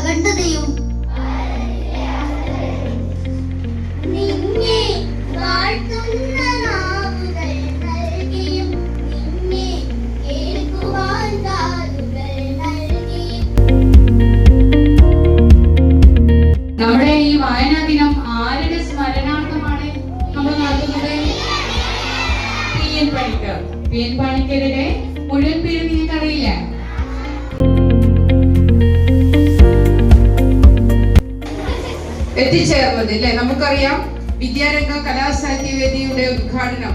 അഖണ്ഡതയും നമ്മുടെ ഈ വായനാ ദിനം ആരുടെ സ്മരണാർത്ഥമാണ് നമ്മൾ നടത്തുന്നത് P N Panicker. P N പണിക്കരുടെ എത്തിച്ചേർന്നത് അല്ലേ നമുക്കറിയാം വിദ്യാരംഗ കലാസാഹിത്യവേദിയുടെ ഉദ്ഘാടനം.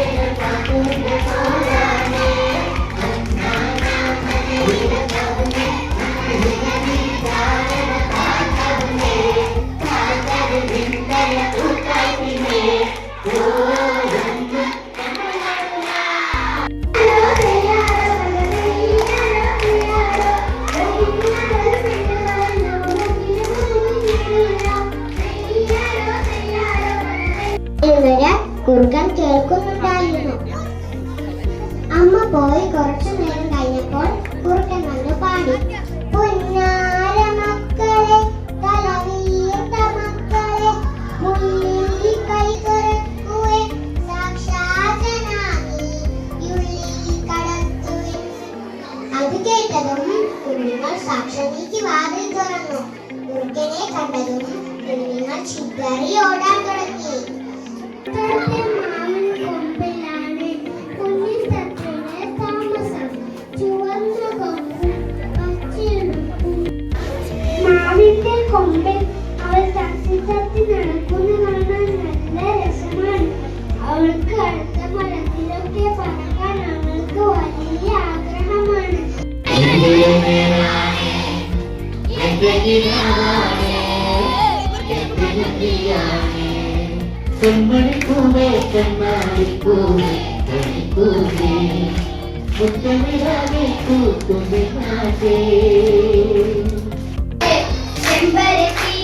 കേൾക്കുന്നുണ്ടായിരുന്നു അമ്മ പോയി കുറച്ചു നേരം കഴിഞ്ഞപ്പോൾ കുറുക്കൻ വന്നു പാടി. പുന്നാര മക്കളെ വാതിൽ തുറന്നു. കണ്ടതും കുഞ്ഞുങ്ങൾ ചിതറി ഓടാൻ തുടങ്ങി. இதயமே நானே செம்மணி பூவே கண்ணாடி பூவே பூவே முத்தமிழாவே கூத்துமே நாட்டே செம்பருத்தி